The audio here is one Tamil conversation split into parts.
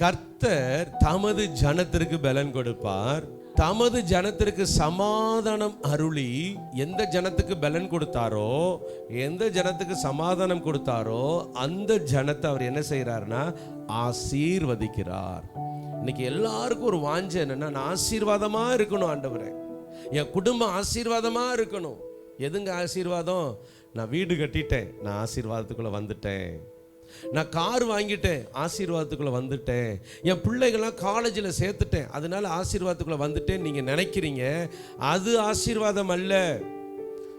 கர்த்தர் தமது ஜனத்திற்கு பலன் கொடுப்பார். தமது ஜனத்திற்கு சமாதானம் அருளி எந்த ஜனத்துக்கு பலன் கொடுத்தாரோ எந்த ஜனத்துக்கு சமாதானம் கொடுத்தாரோ அந்த ஜனத்தை அவர் என்ன செய்கிறாருன்னா ஆசீர்வதிக்கிறார். இன்னைக்கு எல்லாருக்கும் ஒரு வாஞ்சை என்னன்னா நான் ஆசீர்வாதமாக இருக்கணும் ஆண்டவரே. என் குடும்பம் ஆசீர்வாதமாக இருக்கணும். எதுங்க ஆசீர்வாதம்? நான் வீடு கட்டிட்டேன். நான் ஆசீர்வாதத்துக்குள்ளே வந்துட்டேன். நான் கார் வாங்கிட்டேன் ஆசீர்வாதத்துக்குள்ளே வந்துட்டேன். என் பிள்ளைகள்லாம் காலேஜில் சேர்த்துட்டேன். அதனால ஆசீர்வாதத்துக்குள்ளே வந்துட்டேன் நீங்கள் நினைக்கிறீங்க? அது ஆசீர்வாதம் அல்ல.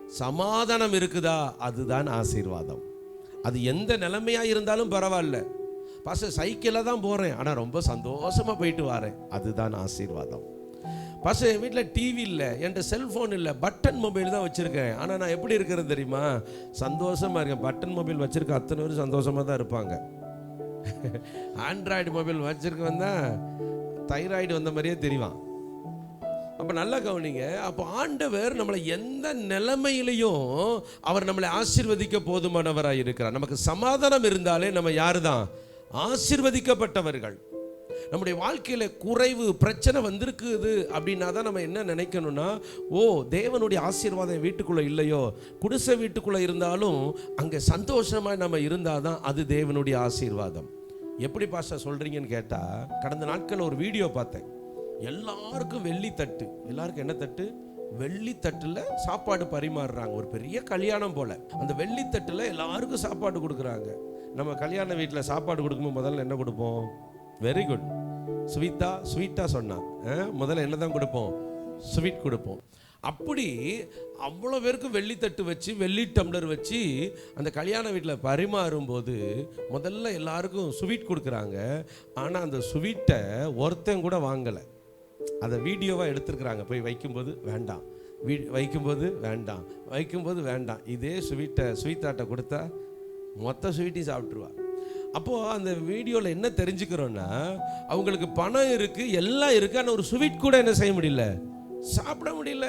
சமாதானம் இருக்குதா? அதுதான் ஆசீர்வாதம். அது எந்த நிலைமையாக இருந்தாலும் பரவாயில்ல. பாச சைக்கிளில் தான் போகிறேன் ஆனால் ரொம்ப சந்தோஷமாக போயிட்டு வரேன். அதுதான் ஆசீர்வாதம். பாச என் வீட்டில் டிவி இல்லை என்கிட்ட செல்ஃபோன் இல்லை பட்டன் மொபைல் தான் வச்சுருக்கேன். ஆனால் நான் எப்படி இருக்கிறது தெரியுமா? சந்தோஷமாக இருக்கேன். பட்டன் மொபைல் வச்சுருக்க அத்தனை பேரும் சந்தோஷமாக தான் இருப்பாங்க. ஆண்ட்ராய்டு மொபைல் வச்சுருக்கவன் தான் தைராய்டு வந்த மாதிரியே தெரிவான். அப்போ நல்லா கவனிங்க அப்போ ஆண்டவர் நம்மளை எந்த நிலைமையிலையும் அவர் நம்மளை ஆசிர்வதிக்க போதுமானவராக இருக்கிறார். நமக்கு சமாதானம் இருந்தாலே நம்ம யாரு தான் ஆசிர்வதிக்கப்பட்டவர்கள். நம்முடைய வாழ்க்கையில் குறைவு பிரச்சனை வந்திருக்குது அப்படின்னா தான் நம்ம என்ன நினைக்கணும்னா ஓ தேவனுடைய ஆசீர்வாதம் வீட்டுக்குள்ளே இல்லையோ குடிசை வீட்டுக்குள்ளே இருந்தாலும் அங்கே சந்தோஷமா நம்ம இருந்தால் தான் அது தேவனுடைய ஆசீர்வாதம். எப்படி பாஷா சொல்றீங்கன்னு கேட்டால் கடந்த நாட்களில் ஒரு வீடியோ பார்த்தேன். எல்லாருக்கும் வெள்ளி தட்டு எல்லாருக்கும் என்ன தட்டு? வெள்ளித்தட்டில் சாப்பாடு பரிமாறுறாங்க. ஒரு பெரிய கல்யாணம் போல. அந்த வெள்ளித்தட்டில் எல்லாருக்கும் சாப்பாடு கொடுக்குறாங்க. நம்ம கல்யாண வீட்டில் சாப்பாடு கொடுக்கும்போது முதல்ல என்ன கொடுப்போம்? வெரி குட் ஸ்வீட்டா ஸ்வீட்டா சொன்னாங்க முதல்ல என்ன தான் கொடுப்போம்? ஸ்வீட் கொடுப்போம். அப்படி அவ்வளோ பேருக்கு வெள்ளித்தட்டு வச்சு வெள்ளி டம்ளர் வச்சு அந்த கல்யாண வீட்டில் பரிமாறும்போது முதல்ல எல்லாருக்கும் ஸ்வீட் கொடுக்குறாங்க. ஆனால் அந்த ஸ்வீட்டை ஒருத்தன் கூட வாங்கலை. அதை வீடியோவாக எடுத்துருக்குறாங்க. போய் வைக்கும்போது வேண்டாம். வீ வைக்கும்போது வேண்டாம். வைக்கும்போது வேண்டாம். இதே ஸ்வீட்டை ஸ்வீட்டாட்டை கொடுத்தா மொத்த ஸ்வீட்டையும் சாப்பிட்ருவா அப்போது அந்த வீடியோவில் என்ன தெரிஞ்சுக்கிறோன்னா அவங்களுக்கு பணம் இருக்குது எல்லாம் இருக்குது ஆனால் ஒரு ஸ்வீட் கூட என்ன செய்ய முடியல? சாப்பிட முடியல.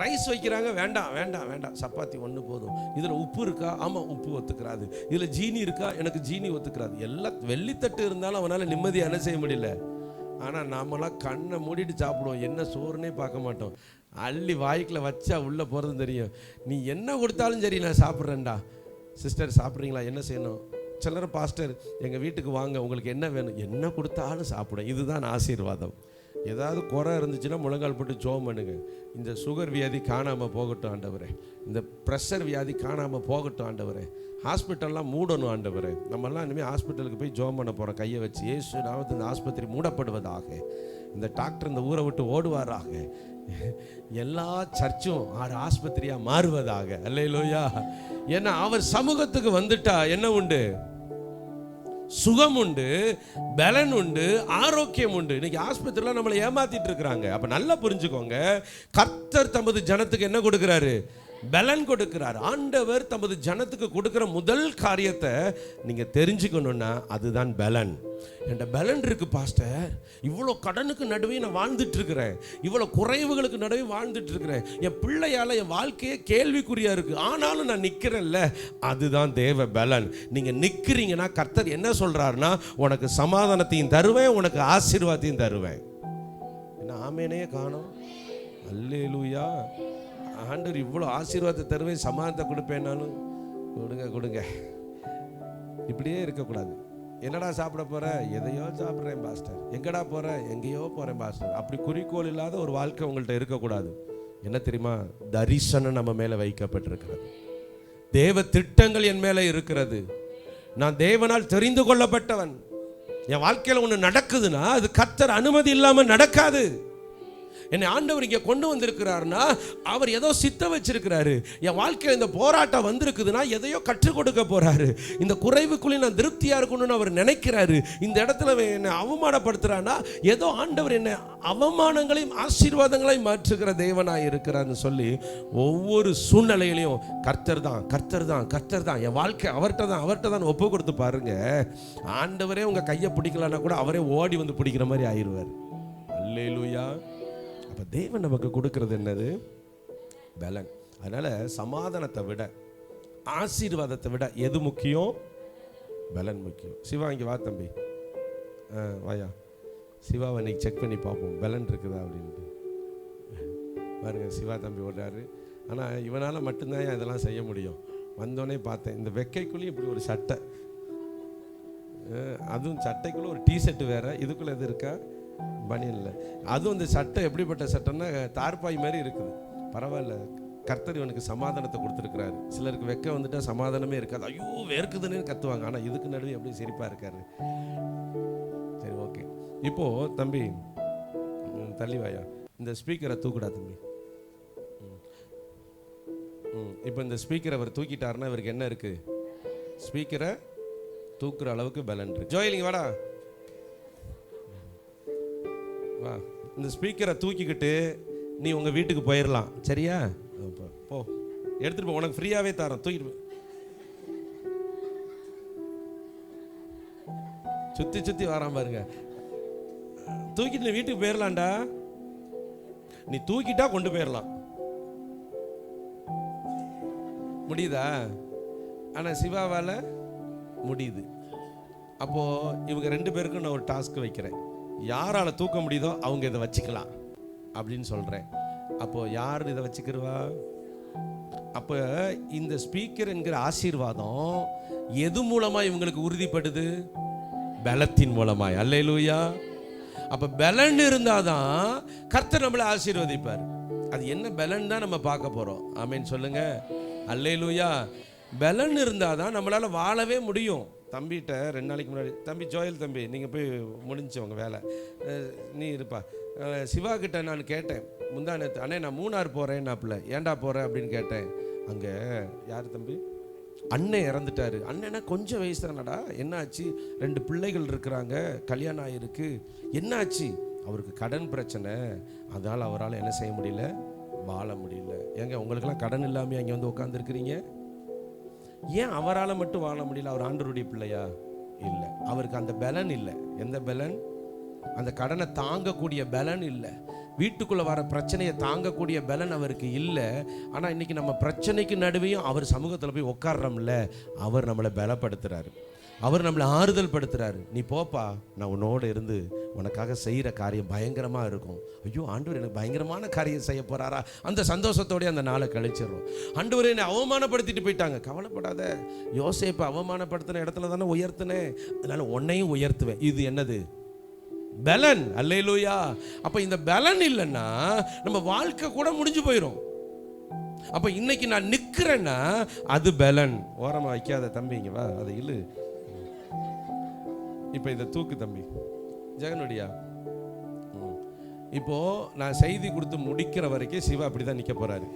ரைஸ் வைக்கிறாங்க வேண்டாம் வேண்டாம் வேண்டாம். சப்பாத்தி ஒன்று போதும். இதில் உப்பு இருக்கா? ஆமாம் உப்பு ஒத்துக்கிறாது. இதில் ஜீனி இருக்கா? எனக்கு ஜீனி ஒத்துக்கிறாது. எல்லா வெள்ளித்தட்டு இருந்தாலும் அவனால் நிம்மதியாக என்ன செய்ய முடியல? ஆனால் நாமெல்லாம் கண்ணை மூடிட்டு சாப்பிடுவோம். என்ன சோறுனே பார்க்க மாட்டோம். அள்ளி வாய்க்கில் வச்சா உள்ளே போகிறதும் தெரியும். நீ என்ன கொடுத்தாலும் சரி நான் சாப்பிட்றேன்டா. சிஸ்டர் சாப்பிட்றீங்களா? என்ன செய்யணும்? சிலர் பாஸ்டர் எங்கள் வீட்டுக்கு வாங்க உங்களுக்கு என்ன வேணும்? என்ன கொடுத்தாலும் சாப்பிடும் இதுதான் ஆசீர்வாதம். ஏதாவது குறை இருந்துச்சுன்னா முழங்கால் போட்டு ஜோம் பண்ணுங்க. இந்த சுகர் வியாதி காணாமல் போகட்டும் ஆண்டவரே. இந்த ப்ரெஷர் வியாதி காணாமல் போகட்டும் ஆண்டவரே. ஹாஸ்பிட்டல்லாம் மூடணும் ஆண்டவரே. நம்மெல்லாம் இனிமேல் ஹாஸ்பிட்டலுக்கு போய் ஜோம் பண்ண போகிறோம் கையை வச்சு ஏசு நாமத்து இந்த ஆஸ்பத்திரி மூடப்படுவதாக. இந்த டாக்டர் இந்த ஊரை விட்டு ஓடுவாராக. எல்லா சர்ச்சும் ஆறு ஆஸ்பத்திரியாக மாறுவதாக. அல்லையிலோயா ஏன்னா அவர் சமூகத்துக்கு வந்துட்டா என்ன உண்டு? சுகம் உண்டு பலன் உண்டு ஆரோக்கியம் உண்டு. இன்னைக்கு ஆஸ்பத்திரியில் நம்மளை ஏமாத்திட்டு இருக்கிறாங்க. அப்ப நல்லா புரிஞ்சுக்கோங்க கர்த்தர் தமது ஜனத்துக்கு என்ன கொடுக்குறாரு? பலன் கொடுக்கிறார். ஆண்டவர் தமது ஜனத்துக்கு கொடுக்குற முதல் காரியத்தை நீங்கள் தெரிஞ்சுக்கணுன்னா அதுதான் பலன். என்ற பலன் இருக்குது பாஸ்டர். இவ்வளோ கடனுக்கு நடுவே நான் வாழ்ந்துட்டுருக்கிறேன். இவ்வளோ குறைவுகளுக்கு நடுவே வாழ்ந்துட்டுருக்கிறேன். என் பிள்ளையால் என் வாழ்க்கையே கேள்விக்குறியாக இருக்குது ஆனாலும் நான் நிற்கிறேன்ல அதுதான் தேவ பலன். நீங்கள் நிற்கிறீங்கன்னா கர்த்தர் என்ன சொல்கிறாருன்னா உனக்கு சமாதானத்தையும் தருவேன் உனக்கு ஆசீர்வாதத்தையும் தருவேன். என்ன ஆமேனையே காணும். அல்லேலூயா. ஆண்டவர் இவ்வளோ ஆசீர்வாதத்தை தருவேன் சமாதானத்தை கொடுப்பேன்னாலும் கொடுங்க கொடுங்க. இப்படியே இருக்கக்கூடாது. என்னடா சாப்பிட போற? எதையோ சாப்பிட்றேன் பாஸ்டர். எங்கடா போற? எங்கேயோ போறேன் பாஸ்டர். அப்படி குறிக்கோள் இல்லாத ஒரு வாழ்க்கை உங்கள்கிட்ட இருக்கக்கூடாது. என்ன தெரியுமா? தரிசனம் நம்ம மேலே வைக்கப்பட்டிருக்கிறது. தேவ திட்டங்கள் என் மேலே இருக்கிறது. நான் தேவனால் தெரிந்து கொள்ளப்பட்டவன். என் வாழ்க்கையில் ஒன்று நடக்குதுன்னா அது கத்தர் அனுமதி இல்லாமல் நடக்காது. என்னை ஆண்டவர் இங்கே கொண்டு வந்திருக்கிறாருன்னா அவர் ஏதோ சித்த வச்சிருக்கிறாரு. என் வாழ்க்கையில் இந்த போராட்டம் வந்திருக்குதுன்னா எதையோ கற்றுக் கொடுக்க போறாரு. இந்த குறைவுக்குள்ளே நான் திருப்தியாக இருக்கணும்னு அவர் நினைக்கிறாரு. இந்த இடத்துல என்னை அவமானப்படுத்துறான்னா ஏதோ ஆண்டவர் என்னை அவமானங்களையும் ஆசீர்வாதங்களையும் மாற்றுகிற தேவனாக இருக்கிறான்னு சொல்லி ஒவ்வொரு சூழ்நிலையிலையும் கர்த்தர் தான் கர்த்தர் தான் கர்த்தர் தான். என் வாழ்க்கை அவர்கிட்ட தான் அவர்கிட்ட தான் ஒப்பு கொடுத்து பாருங்க. ஆண்டவரே உங்கள் கையை பிடிக்கலன்னா கூட அவரே ஓடி வந்து பிடிக்கிற மாதிரி ஆயிடுவார். அல்லேலூயா. இப்போ தேவன் நமக்கு கொடுக்கறது என்னது? பலன். அதனால சமாதானத்தை விட ஆசீர்வாதத்தை விட எது முக்கியம்? பலன் முக்கியம். சிவா இங்கே வா தம்பி. ஆ வாயா. சிவாவை இன்னைக்கு செக் பண்ணி பார்ப்போம். பலன் இருக்குதா அப்படின்ட்டு. பாருங்க சிவா தம்பி ஓடுறாரு. ஆனால் இவனால் மட்டும்தான் இதெல்லாம் செய்ய முடியும்? வந்தோடனே பார்த்தேன் இந்த வெக்கைக்குள்ளேயும் இப்படி ஒரு சட்டை. அதுவும் சட்டைக்குள்ளே ஒரு டிஷர்ட் வேற. இதுக்குள்ளே எது இருக்கா? பனியனில் அதுவும் இந்த சட்டை எப்படிப்பட்ட சட்டைன்னா தார்பாய் மாதிரி இருக்குது. பரவாயில்ல. கர்த்தர் இவனுக்கு சமாதானத்தை கொடுத்துருக்கிறாரு. சிலருக்கு வெக்க வந்துட்டா சமாதானமே இருக்காது. ஐயோ வேர்க்குதுன்னு கத்துவாங்க. ஆனால் இதுக்கு நடுவே எப்படி சிரிப்பாக இருக்காரு. சரி ஓகே. இப்போ தம்பி தள்ளிவாயா தள்ளி வாயா. இந்த ஸ்பீக்கரை தூக்குடா தம்பி. ம். ம். இப்போ இந்த ஸ்பீக்கரை அவர் தூக்கிட்டாருன்னா இவருக்கு என்ன இருக்கு? ஸ்பீக்கரை தூக்குற அளவுக்கு பலன் இருக்கு. ஜோயிலிங்க வாடா. வா. இந்த ஸ்பீக்கரை தூக்கிக்கிட்டு நீ உங்க வீட்டுக்கு போயிடலாம் சரியா? போ. எடுத்துட்டு போ. உனக்கு ஃப்ரீயாவே தரோம் தூக்கிட்டு சுத்தி சுத்தி வரான் பாருங்க. தூக்கிட்டு நீ வீட்டுக்கு போயிடலாம்டா நீ தூக்கிட்டா கொண்டு போயிடலாம் முடியுதா? ஆனா சிவாவால முடியுது. அப்போ இவங்க ரெண்டு பேருக்கும் நான் ஒரு டாஸ்க் வைக்கிறேன். யாரால் தூக்க முடியுதோ அவங்க இதை வச்சுக்கலாம் அப்படின்னு சொல்கிறேன் அப்போது யார் இதை வச்சுக்கிறவா அப்போ இந்த ஸ்பீக்கர் என்கிற ஆசீர்வாதம் எது மூலமாக இவங்களுக்கு உறுதிப்படுது? பலத்தின் மூலமாய். அல்லேலூயா. அப்போ பலன் இருந்தாதான் கர்த்தர் நம்மளை ஆசீர்வதிப்பார். அது என்ன பலன் தான் நம்ம பார்க்க போறோம். ஆமேன்னு சொல்லுங்க. அல்லேலூயா. பலன் இருந்தாதான் நம்மளால் வாழவே முடியும். தம்பிகிட்ட ரெண்டு நாளைக்கு முன்னாடி தம்பி ஜோயல் தம்பி நீங்கள் போய் முடிஞ்சவங்க உங்கள் வேலை. நீ இருப்பா. சிவா கிட்ட நான் கேட்டேன் முந்தா நேற்று அண்ணே நான் மூணார் போகிறேன் நாப்பில் ஏன்டா போகிறேன் அப்படின்னு கேட்டேன். அங்கே யார் தம்பி? அண்ணன் இறந்துட்டாரு. அண்ணன்னா கொஞ்சம் வயசு தானடா என்னாச்சு? ரெண்டு பிள்ளைகள் இருக்கிறாங்க கல்யாணம் ஆகிருக்கு என்னாச்சு? அவருக்கு கடன் பிரச்சனை. அதனால் அவரால் என்ன செய்ய முடியல? வாழ முடியல. ஏங்க உங்களுக்கெல்லாம் கடன் இல்லாமல் அங்கே வந்து உட்காந்துருக்கிறீங்க ஏன் அவரால் மட்டும் வாழ முடியல? அவர் ஆண்டருடைய பிள்ளையா? இல்லை. அவருக்கு அந்த பலன் இல்லை. எந்த பலன்? அந்த கடனை தாங்கக்கூடிய பலன் இல்லை. வீட்டுக்குள்ள வர பிரச்சனையை தாங்கக்கூடிய பலன் அவருக்கு இல்லை. ஆனால் இன்னைக்கு நம்ம பிரச்சனைக்கு நடுவையும் அவர் சமூகத்தில் போய் உட்காடுறோம்ல அவர் நம்மளை பலப்படுத்துறாரு. அவர் நம்மளை ஆறுதல் படுத்துறாரு நீ போப்பா நான் உன்னோட இருந்து உனக்காக செய்கிற காரியம் பயங்கரமா இருக்கும். ஐயோ ஆண்டவர் எனக்கு பயங்கரமான காரியம் செய்ய போறாரா? அந்த சந்தோஷத்தோடய அந்த நாளை கழிச்சிடுறோம். ஆண்டவர் என்னை அவமானப்படுத்திட்டு போயிட்டாங்க. கவலைப்படாத. யோசிப்பை அவமானப்படுத்தின இடத்துல தானே உயர்த்தினேன். அதனால உன்னையும் உயர்த்துவேன். இது என்னது? பலன். அல்லையிலூயா அப்ப இந்த பலன் இல்லைன்னா நம்ம வாழ்க்கை கூட முடிஞ்சு போயிடும் அப்ப இன்னைக்கு நான் நிக்கிறேன்னா அது பலன். ஓரமா வைக்காத தம்பிங்க வா. அதை இல்லை இப்ப இதை தூக்கு தம்பி. ஜெகனுடியா. இப்போ நான் செய்தி கொடுத்து முடிக்கிற வரைக்கும் சிவா அப்படிதான் நிக்க போறாரு.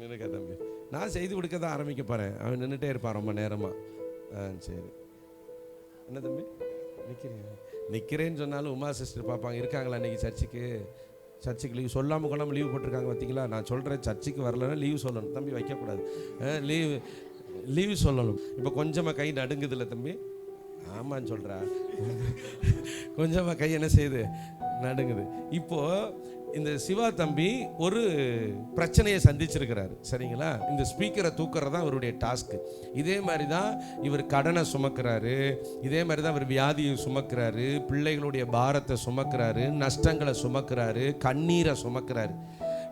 நின்னுக்க தம்பி. நான் செய்தி கொடுக்க தான் ஆரம்பிக்க போறேன். அவன் நின்றுட்டே இருப்பான் ரொம்ப நேரமா. ஆ சரி. என்ன தம்பி? நிற்கிறீங்க நிற்கிறேன்னு சொன்னாலும் உமா சிஸ்டர் பார்ப்பாங்க இருக்காங்களா இன்னைக்கு சர்ச்சுக்கு? சர்ச்சுக்கு லீவ் சொல்லாமல் கொள்ளாமல் லீவ் போட்டிருக்காங்க பார்த்தீங்களா நான் சொல்கிறேன் சர்ச்சுக்கு வரலன்னா லீவ் சொல்லணும். தம்பி வைக்கக்கூடாது. லீவ் லீவ் சொல்லணும். இப்போ கொஞ்சமாக கை நடுங்குதுல்ல தம்பி? ஆமான்னு சொல்கிறா கொஞ்சமாக கை என்ன செய்யுது? நடுங்குது. இப்போ இந்த சிவா தம்பி ஒரு பிரச்சனையை சந்திச்சிருக்கிறாரு. சரிங்களா? இந்த ஸ்பீக்கரை தூக்குறது தான் அவருடைய டாஸ்க்கு இதே மாதிரி தான் இவர் கடனை சுமக்கிறாரு. இதே மாதிரி தான் இவர் வியாதியை சுமக்கிறாரு. பிள்ளைகளுடைய பாரத்தை சுமக்கிறாரு. நஷ்டங்களை சுமக்கிறாரு. கண்ணீரை சுமக்கிறாரு.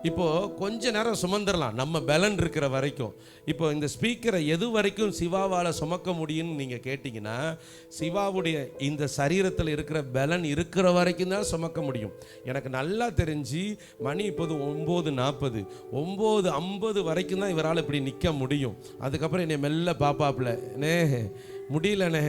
இப்போது கொஞ்ச நேரம் சுமந்துடலாம் நம்ம பலன் இருக்கிற வரைக்கும். இப்போ இந்த ஸ்பீக்கரை எது வரைக்கும் சிவாவால் சுமக்க முடியும்னு நீங்கள் கேட்டிங்கன்னா சிவாவுடைய இந்த சரீரத்தில் இருக்கிற பலன் இருக்கிற வரைக்கும் தான் சுமக்க முடியும். எனக்கு நல்லா தெரிஞ்சு மணி இப்போது ஒம்பது நாற்பது. ஒம்பது ஐம்பது வரைக்கும் தான் இவரால் இப்படி நிற்க முடியும். அதுக்கப்புறம் என்னை மெல்ல பார்ப்பாப்புல நே முடியலண்ணே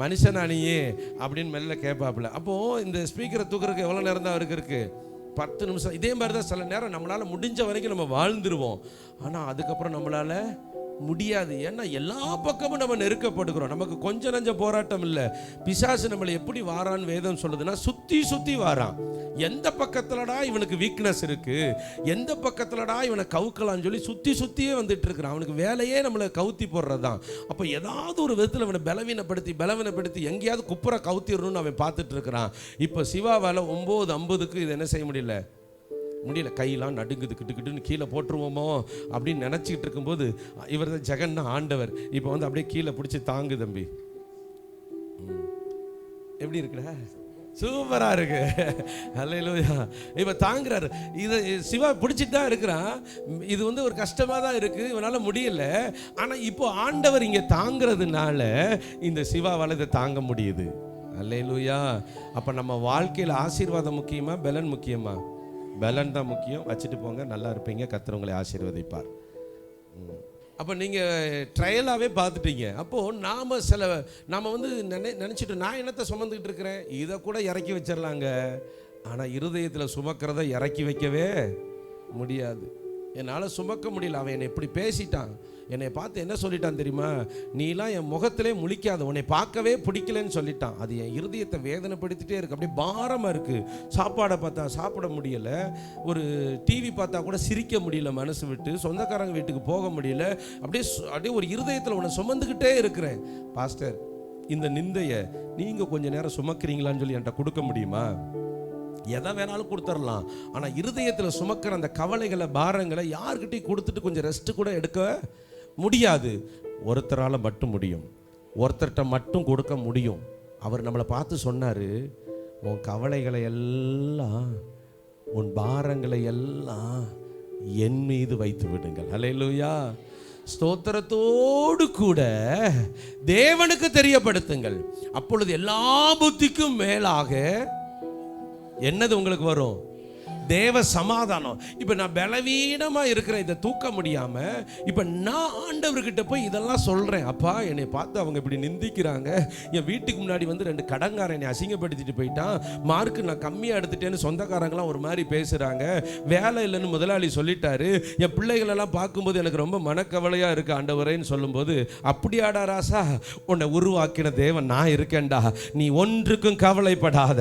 மனுஷனா நீயே அப்படின்னு மெல்ல கேட்பாப்புல அப்போது இந்த ஸ்பீக்கரை தூக்குறதுக்கு எவ்வளோ நேரம் தான் அவருக்கு இருக்குது பத்து நிமிஷம். இதே மாதிரி தான் சில நேரம் நம்மளால் முடிஞ்ச வரைக்கும் நம்ம வாழ்ந்துருவோம். ஆனால் அதுக்கப்புறம் நம்மளால் முடியாது. ஏன்னா எல்லா பக்கமும் நம்ம நெருக்கப்படுகிறோம். நமக்கு கொஞ்சம் நஞ்ச போராட்டம் இல்லை. பிசாசு நம்மளை எப்படி வாரான்னு வேதம் சொல்லுதுன்னா சுற்றி சுற்றி வாரான். எந்த பக்கத்துலடா இவனுக்கு வீக்னஸ் இருக்கு? எந்த பக்கத்துலடா இவனை கவுக்கலாம்னு சொல்லி சுற்றி சுற்றியே வந்துட்டு இருக்கிறான் அவனுக்கு வேலையே நம்மளை கவுத்தி போடுறது தான் அப்போ ஏதாவது ஒரு விதத்தில் அவனை பலவீனப்படுத்தி பலவீனப்படுத்தி எங்கேயாவது குப்புற கவுத்திடணும்னு அவன் பார்த்துட்டு இருக்கிறான் இப்போ சிவாவால் ஒம்பது ஐம்பதுக்கு இது என்ன செய்ய முடியல? முடியல கையெல்லாம் நடுங்குது கிட்டு கிட்டுன்னு கீழே போட்டுருவோமோ அப்படின்னு நினச்சிக்கிட்டு இருக்கும்போது இவர் தான் ஜெகன்னா ஆண்டவர். இப்போ வந்து அப்படியே கீழே பிடிச்சி தாங்கு தம்பி. எப்படி இருக்குடா? சூப்பராக இருக்கு. அல்லையிலூயா இவன் தாங்குறாரு. இதை சிவா பிடிச்சிட்டு தான் இருக்கிறான். இது வந்து ஒரு கஷ்டமாக தான் இருக்குது இவனால் முடியல. ஆனால் இப்போ ஆண்டவர் இங்கே தாங்கிறதுனால இந்த சிவாவால் இதை தாங்க முடியுது. அல்லையிலூயா அப்போ நம்ம வாழ்க்கையில் ஆசீர்வாதம் முக்கியமா பலன் முக்கியமா? பலன் தான் முக்கியம். வச்சுட்டு போங்க நல்லா இருப்பீங்க கத்துறவங்களை ஆசீர்வதிப்பார். அப்போ நீங்கள் ட்ரையலாகவே பார்த்துட்டீங்க. அப்போது நாம் சில நாம் வந்து நினை நினச்சிட்டு நான் என்னத்தை சுமந்துக்கிட்டு இருக்கிறேன்? இதை கூட இறக்கி வச்சிடலாங்க. ஆனால் இருதயத்தில் சுமக்கிறத இறக்கி வைக்கவே முடியாது. என்னால் சுமக்க முடியல. அவன் என்னை இப்படி பேசிட்டான். என்னை பார்த்து என்ன சொல்லிட்டான் தெரியுமா? நீலாம் என் முகத்திலே முழிக்காத உன்னை பார்க்கவே பிடிக்கலன்னு சொல்லிட்டான். அது என் இருதயத்தை வேதனைப்படுத்திட்டே இருக்கு. அப்படியே பாரமாக இருக்குது சாப்பாடை பார்த்தா சாப்பிட முடியல. ஒரு டிவி பார்த்தா கூட சிரிக்க முடியல மனசு விட்டு. சொந்தக்காரங்க வீட்டுக்கு போக முடியல. அப்படியே அப்படியே ஒரு இருதயத்தில் உன்னை சுமந்துக்கிட்டே இருக்கிறேன். பாஸ்டர் இந்த நிந்தையை நீங்கள் கொஞ்சம் நேரம் சுமக்கிறீங்களான்னு சொல்லி என்கிட்ட கொடுக்க முடியுமா? எதை வேணாலும் கொடுத்துடலாம் ஆனால் இருதயத்தில் சுமக்கிற அந்த கவலைகளை பாரங்களை யார்கிட்டையும் கொடுத்துட்டு கொஞ்சம் ரெஸ்ட் கூட எடுக்க முடியாது. ஒருத்தரால் மட்டும் முடியும். ஒருத்தர்கிட்ட மட்டும் கொடுக்க முடியும். அவர் நம்மளை பார்த்து சொன்னார் உன் கவலைகளை எல்லாம் உன் பாரங்களை எல்லாம் என் மீது வைத்து விடுங்கள். ஹalleluya ஸ்தோத்திரத்தோடு கூட தேவனுக்கு தெரியப்படுத்துங்கள். அப்பொழுது எல்லா புத்திக்கும் மேலாக என்னது உங்களுக்கு வரும்? தேவ சமாதானம். இப்போ நான் பலவீனமாக இருக்கிறேன் இதை தூக்க முடியாமல் இப்போ நான் ஆண்டவர்கிட்ட போய் இதெல்லாம் சொல்கிறேன் அப்பா என்னை பார்த்து அவங்க இப்படி நிந்திக்கிறாங்க. என் வீட்டுக்கு முன்னாடி வந்து ரெண்டு கடங்காரன் என்னை அசிங்கப்படுத்திட்டு போயிட்டான். மார்க்கு நான் கம்மியாக எடுத்துட்டேன்னு சொந்தக்காரங்களாம் ஒரு மாதிரி பேசுகிறாங்க வேலை இல்லைன்னு முதலாளி சொல்லிட்டாரு. என் பிள்ளைகளெல்லாம் பார்க்கும்போது எனக்கு ரொம்ப மனக்கவலையாக இருக்குது ஆண்டவரேன்னு சொல்லும்போது அப்படியாடா ராசா உன்னை உருவாக்கின தேவன் நான் இருக்கேன்டா. நீ ஒன்றுக்கும் கவலைப்படாத.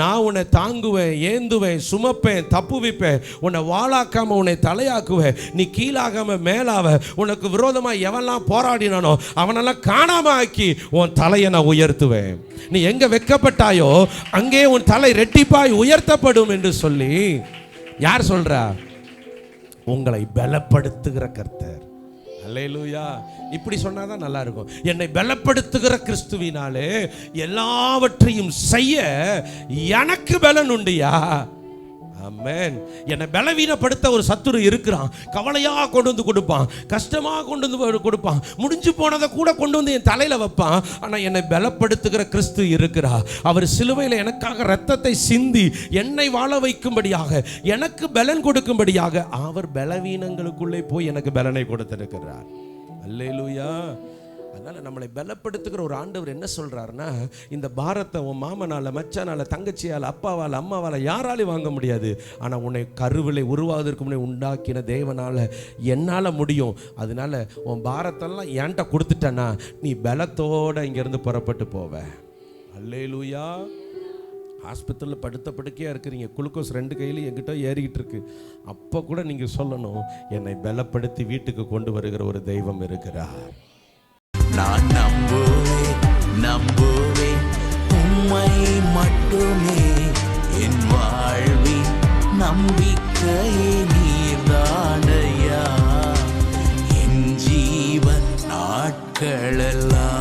நான் உன்னை தாங்குவேன் ஏந்துவேன் சுமப்பேன். தப்புவிப்பேன் உன்னை வாழாக்காமல் உன்னை தலையாக்குவேன் நீ கீழாகாம மேலாவ. உனக்கு விரோதமா எவன்லாம் போராடினானோ அவனெல்லாம் காணாம ஆக்கி உன் தலையை நான் உயர்த்துவேன். நீ எங்க வெக்கப்பட்டாயோ அங்கே உன் தலை ரெட்டிப்பாய் உயர்த்தப்படும் என்று சொல்லி யார் சொல்றா? உங்களை பலப்படுத்துகிற கர்த்தர். அல்லேலூயா. இப்படி சொன்னாதான் நல்லா இருக்கும் என்னை பலப்படுத்துகிற கிறிஸ்துவினாலே எல்லாவற்றையும் செய்ய எனக்கு பலன் உண்டுயா? ஆமென். என்னை பலவீனப்படுத்த ஒரு சத்துரு இருக்கிறான். கவலையாக கொண்டு வந்து கொடுப்பான். கஷ்டமாக கொண்டு வந்து கொடுப்பான். முடிஞ்சு போனதை கூட கொண்டு வந்து என் தலையில் வைப்பான். ஆனால் என்னை பலப்படுத்துகிற கிறிஸ்து இருக்கிறா அவர் சிலுவையில் எனக்காக ரத்தத்தை சிந்தி என்னை வாழ வைக்கும்படியாக எனக்கு பலன் கொடுக்கும்படியாக அவர் பலவீனங்களுக்குள்ளே போய் எனக்கு பலனை கொடுத்திருக்கிறார். அல்லேலூயா. அதனால் நம்மளை பலப்படுத்துகிற ஒரு ஆண்டவர் என்ன சொல்கிறாருன்னா இந்த பாரத்தை உன் மாமனால மச்சானால தங்கச்சியால் அப்பாவால் அம்மாவால் யாராலையும் வாங்க முடியாது. ஆனால் உன்னை கருவிலை உருவாவதற்கு முன்னே உண்டாக்கின தேவனால் என்னால் முடியும். அதனால உன் பாரத்தெல்லாம் என்கிட்ட கொடுத்துட்டேன்னா நீ பலத்தோடு இங்கேருந்து புறப்பட்டு போவ. அல்லேலூயா. ஹாஸ்பிட்டலில் படுத்த படுக்கையாக இருக்கிறீங்க. குளுக்கோஸ் ரெண்டு கையிலையும் எங்கிட்ட ஏறிக்கிட்டு இருக்கு. அப்போ கூட நீங்கள் சொல்லணும் என்னை பலப்படுத்தி வீட்டுக்கு கொண்டு வருகிற ஒரு தெய்வம் இருக்கிறார். நான் நம்புவேன் நம்புவேன் உம்மை மட்டுமே என் வாழ்வின் நம்பிக்கையே நீர்தானையா? என் ஜீவன் நாட்களெல்லாம்